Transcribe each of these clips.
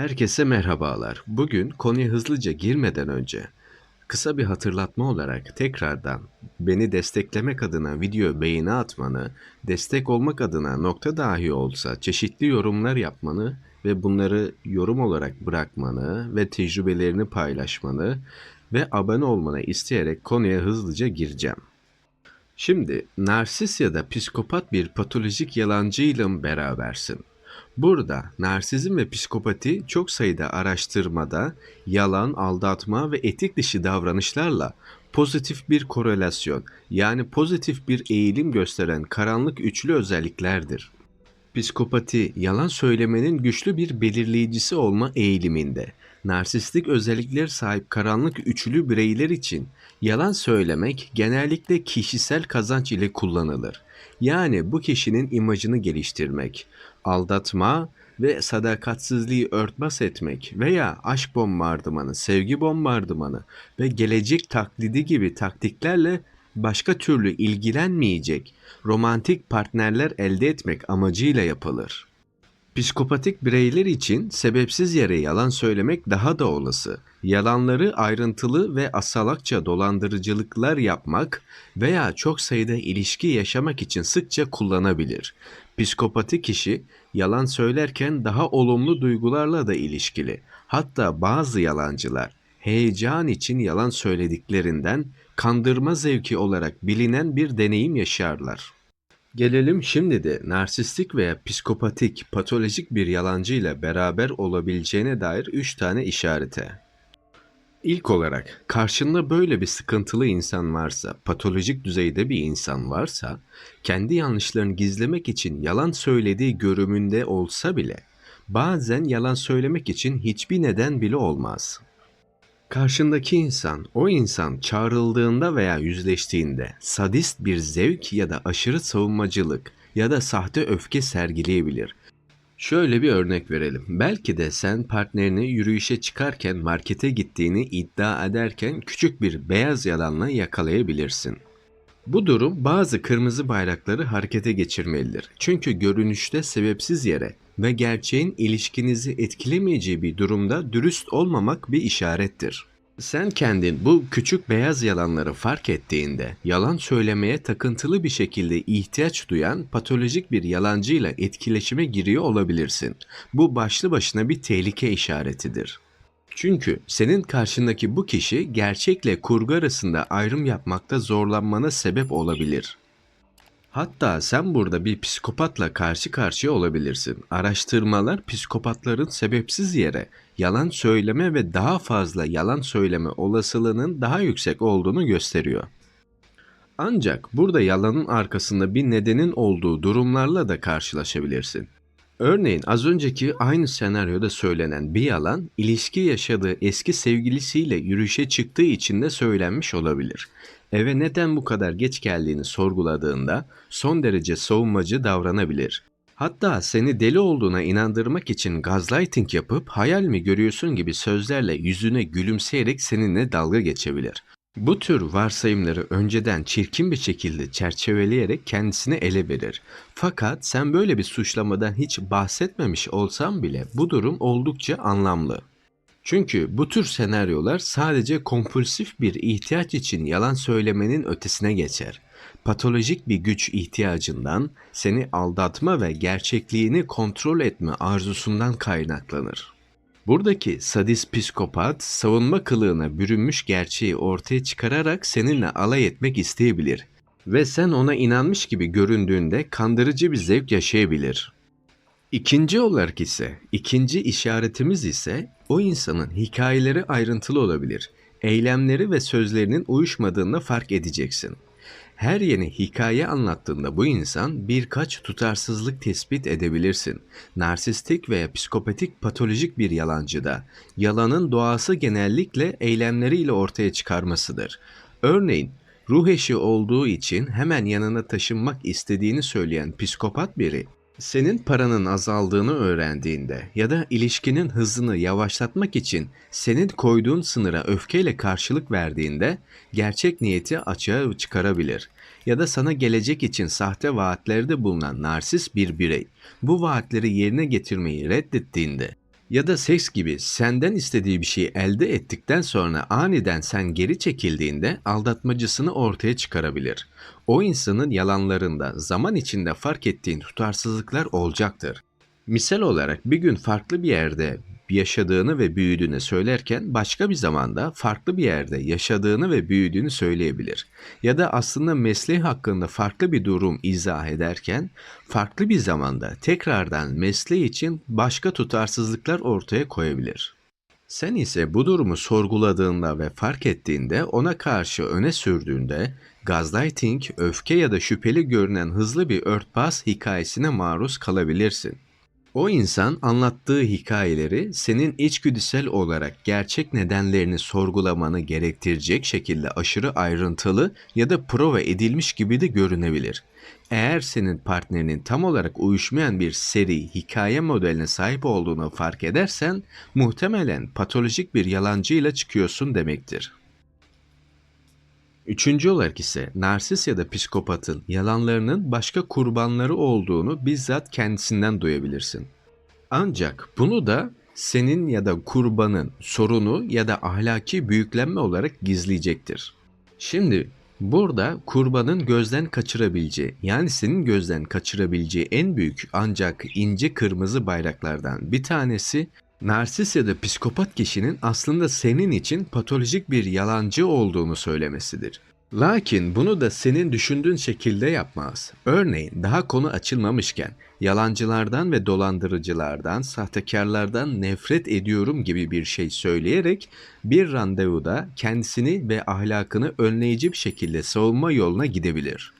Herkese merhabalar. Bugün konuya hızlıca girmeden önce kısa bir hatırlatma olarak tekrardan beni desteklemek adına video beğeni atmanı, destek olmak adına nokta dahi olsa çeşitli yorumlar yapmanı ve bunları yorum olarak bırakmanı ve tecrübelerini paylaşmanı ve abone olmanı isteyerek konuya hızlıca gireceğim. Şimdi narsis ya da psikopat bir patolojik yalancıyla berabersin? Burada narsizm ve psikopati çok sayıda araştırmada yalan, aldatma ve etik dışı davranışlarla pozitif bir korelasyon yani pozitif bir eğilim gösteren karanlık üçlü özelliklerdir. Psikopati yalan söylemenin güçlü bir belirleyicisi olma eğiliminde. Narsistik özellikler sahip karanlık üçlü bireyler için yalan söylemek genellikle kişisel kazanç ile kullanılır. Yani bu kişinin imajını geliştirmek, aldatma ve sadakatsizliği örtbas etmek veya aşk bombardımanı, sevgi bombardımanı ve gelecek taklidi gibi taktiklerle başka türlü ilgilenmeyecek romantik partnerler elde etmek amacıyla yapılır. Psikopatik bireyler için sebepsiz yere yalan söylemek daha da olası. Yalanları ayrıntılı ve asalakça dolandırıcılıklar yapmak veya çok sayıda ilişki yaşamak için sıkça kullanabilir. Psikopatik kişi yalan söylerken daha olumlu duygularla da ilişkili. Hatta bazı yalancılar heyecan için yalan söylediklerinden kandırma zevki olarak bilinen bir deneyim yaşarlar. Gelelim şimdi de narsistik veya psikopatik, patolojik bir yalancı ile beraber olabileceğine dair 3 tane işarete. İlk olarak karşında böyle bir sıkıntılı insan varsa, patolojik düzeyde bir insan varsa, kendi yanlışlarını gizlemek için yalan söylediği görümünde olsa bile bazen yalan söylemek için hiçbir neden bile olmaz. Karşındaki insan, o insan çağrıldığında veya yüzleştiğinde sadist bir zevk ya da aşırı savunmacılık ya da sahte öfke sergileyebilir. Şöyle bir örnek verelim. Belki de sen partnerini yürüyüşe çıkarken markete gittiğini iddia ederken küçük bir beyaz yalanla yakalayabilirsin. Bu durum bazı kırmızı bayrakları harekete geçirmelidir. Çünkü görünüşte sebepsiz yere ve gerçeğin ilişkinizi etkilemeyeceği bir durumda dürüst olmamak bir işarettir. Sen kendin bu küçük beyaz yalanları fark ettiğinde yalan söylemeye takıntılı bir şekilde ihtiyaç duyan patolojik bir yalancıyla etkileşime giriyor olabilirsin. Bu başlı başına bir tehlike işaretidir. Çünkü senin karşındaki bu kişi gerçekle kurgu arasında ayrım yapmakta zorlanmana sebep olabilir. Hatta sen burada bir psikopatla karşı karşıya olabilirsin. Araştırmalar psikopatların sebepsiz yere yalan söyleme ve daha fazla yalan söyleme olasılığının daha yüksek olduğunu gösteriyor. Ancak burada yalanın arkasında bir nedenin olduğu durumlarla da karşılaşabilirsin. Örneğin az önceki aynı senaryoda söylenen bir yalan ilişki yaşadığı eski sevgilisiyle yürüyüşe çıktığı için de söylenmiş olabilir. Eve neden bu kadar geç geldiğini sorguladığında son derece savunmacı davranabilir. Hatta seni deli olduğuna inandırmak için gazlighting yapıp hayal mi görüyorsun gibi sözlerle yüzüne gülümseyerek seninle dalga geçebilir. Bu tür varsayımları önceden çirkin bir şekilde çerçeveleyerek kendisine ele verir. Fakat sen böyle bir suçlamadan hiç bahsetmemiş olsan bile bu durum oldukça anlamlı. Çünkü bu tür senaryolar sadece kompulsif bir ihtiyaç için yalan söylemenin ötesine geçer. Patolojik bir güç ihtiyacından, seni aldatma ve gerçekliğini kontrol etme arzusundan kaynaklanır. Buradaki sadist psikopat savunma kılığına bürünmüş gerçeği ortaya çıkararak seninle alay etmek isteyebilir ve sen ona inanmış gibi göründüğünde kandırıcı bir zevk yaşayabilir. İkinci olarak ise, ikinci işaretimiz ise o insanın hikayeleri ayrıntılı olabilir. Eylemleri ve sözlerinin uyuşmadığını fark edeceksin. Her yeni hikaye anlattığında bu insan birkaç tutarsızlık tespit edebilirsin. Narsistik veya psikopatik patolojik bir yalancıda yalanın doğası genellikle eylemleriyle ortaya çıkarmasıdır. Örneğin ruh eşi olduğu için hemen yanına taşınmak istediğini söyleyen psikopat biri senin paranın azaldığını öğrendiğinde ya da ilişkinin hızını yavaşlatmak için senin koyduğun sınıra öfkeyle karşılık verdiğinde gerçek niyeti açığa çıkarabilir. Ya da sana gelecek için sahte vaatlerde bulunan narsist bir birey bu vaatleri yerine getirmeyi reddettiğinde Ya da seks gibi senden istediği bir şeyi elde ettikten sonra aniden sen geri çekildiğinde aldatmacısını ortaya çıkarabilir. O insanın yalanlarında zaman içinde fark ettiğin tutarsızlıklar olacaktır. Misal olarak bir gün farklı bir yerde yaşadığını ve büyüdüğünü söylerken başka bir zamanda farklı bir yerde yaşadığını ve büyüdüğünü söyleyebilir. Ya da aslında mesleği hakkında farklı bir durum izah ederken farklı bir zamanda tekrardan mesleği için başka tutarsızlıklar ortaya koyabilir. Sen ise bu durumu sorguladığında ve fark ettiğinde ona karşı öne sürdüğünde gaslighting, öfke ya da şüpheli görünen hızlı bir örtbas hikayesine maruz kalabilirsin. O insan anlattığı hikayeleri senin içgüdüsel olarak gerçek nedenlerini sorgulamanı gerektirecek şekilde aşırı ayrıntılı ya da prova edilmiş gibi de görünebilir. Eğer senin partnerinin tam olarak uyuşmayan bir seri hikaye modeline sahip olduğunu fark edersen muhtemelen patolojik bir yalancıyla çıkıyorsun demektir. Üçüncü olarak ise narsist ya da psikopatın yalanlarının başka kurbanları olduğunu bizzat kendisinden duyabilirsin. Ancak bunu da senin ya da kurbanın sorunu ya da ahlaki büyüklenme olarak gizleyecektir. Şimdi burada kurbanın gözden kaçırabileceği yani senin gözden kaçırabileceği en büyük ancak ince kırmızı bayraklardan bir tanesi narsist ya da psikopat kişinin aslında senin için patolojik bir yalancı olduğunu söylemesidir. Lakin bunu da senin düşündüğün şekilde yapmaz. Örneğin daha konu açılmamışken yalancılardan ve dolandırıcılardan, sahtekarlardan nefret ediyorum gibi bir şey söyleyerek bir randevuda kendisini ve ahlakını önleyici bir şekilde savunma yoluna gidebilir.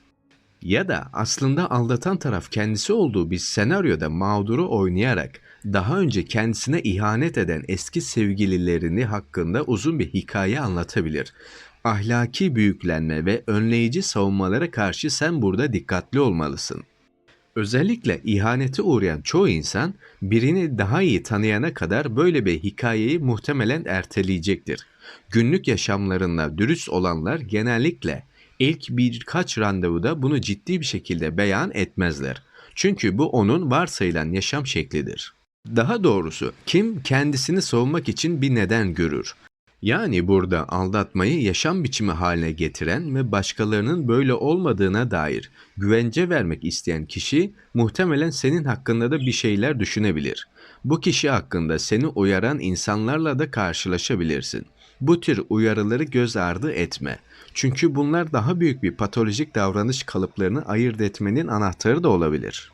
Ya da aslında aldatan taraf kendisi olduğu bir senaryoda mağduru oynayarak daha önce kendisine ihanet eden eski sevgililerini hakkında uzun bir hikaye anlatabilir. Ahlaki büyüklenme ve önleyici savunmalara karşı sen burada dikkatli olmalısın. Özellikle ihanete uğrayan çoğu insan birini daha iyi tanıyana kadar böyle bir hikayeyi muhtemelen erteleyecektir. Günlük yaşamlarında dürüst olanlar genellikle ilk birkaç randevuda bunu ciddi bir şekilde beyan etmezler. Çünkü bu onun varsayılan yaşam şeklidir. Daha doğrusu kim kendisini savunmak için bir neden görür. Yani burada aldatmayı yaşam biçimi haline getiren ve başkalarının böyle olmadığına dair güvence vermek isteyen kişi muhtemelen senin hakkında da bir şeyler düşünebilir. Bu kişi hakkında seni uyaran insanlarla da karşılaşabilirsin. Bu tür uyarıları göz ardı etme. Çünkü bunlar daha büyük bir patolojik davranış kalıplarını ayırt etmenin anahtarı da olabilir.